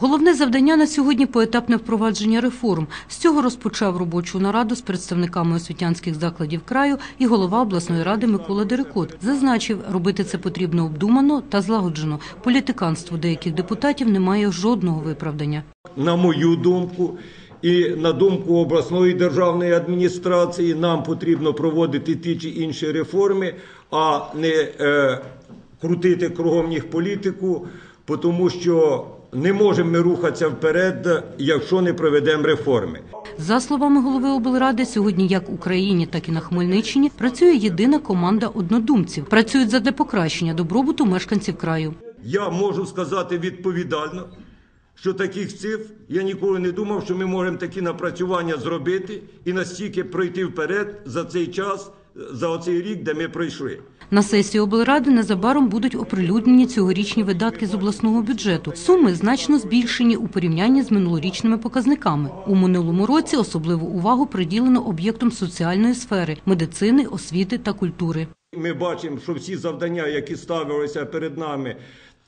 Головне завдання на сьогодні поетапне впровадження реформ. З цього розпочав робочу нараду з представниками освітянських закладів краю і голова обласної ради Микола Дерекот. Зазначив, робити це потрібно обдумано та злагоджено. Політиканству деяких депутатів немає жодного виправдання. на мою думку, і на думку обласної державної адміністрації, нам потрібно проводити ті чи інші реформи, а не е, крутити кругом їх політику, тому що не можемо ми рухатися вперед, якщо не проведемо реформи. За словами голови облради, сьогодні як в Україні, так і на Хмельниччині працює єдина команда однодумців. Працюють задля покращення добробуту мешканців краю. Я можу сказати відповідально, що таких цифр я ніколи не думав, що ми можемо такі напрацювання зробити і настільки пройти вперед за цей час, за оцей рік, де ми пройшли. На сесії облради незабаром будуть оприлюднені цьогорічні видатки з обласного бюджету. Суми значно збільшені у порівнянні з минулорічними показниками. У минулому році особливу увагу приділено об'єктам соціальної сфери медицини, освіти та культури. Ми бачимо, що всі завдання, які ставилися перед нами,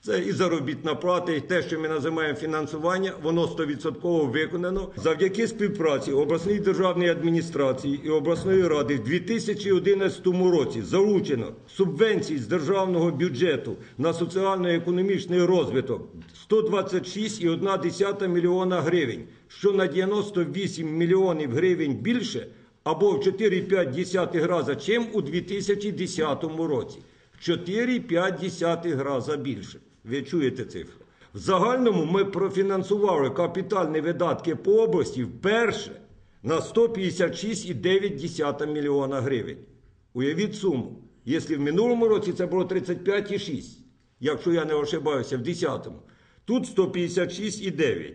це і заробітна плата, і те, що ми називаємо фінансування, воно 100% виконано. Завдяки співпраці обласної державної адміністрації і обласної ради в 2011 році залучено субвенцій з державного бюджету на соціально-економічний розвиток 126,1 мільйона гривень, що на 98 мільйонів гривень більше або в 4,5 рази, чим у 2010 році. В 4,5 рази більше. Ви чуєте цифру? В загальному ми профінансували капітальні видатки по області вперше на 156,9 мільйона гривень. Уявіть суму. Якщо в минулому році це було 35,6, якщо я не ошибаюся, в 10-му. Тут 156,9.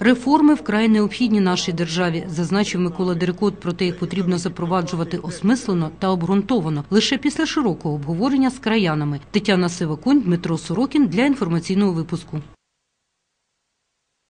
Реформи вкрай необхідні нашій державі, зазначив Микола Дерекот. Проте їх потрібно запроваджувати осмислено та обґрунтовано лише після широкого обговорення з краянами. Тетяна Сивакунь, Дмитро Сорокін для інформаційного випуску.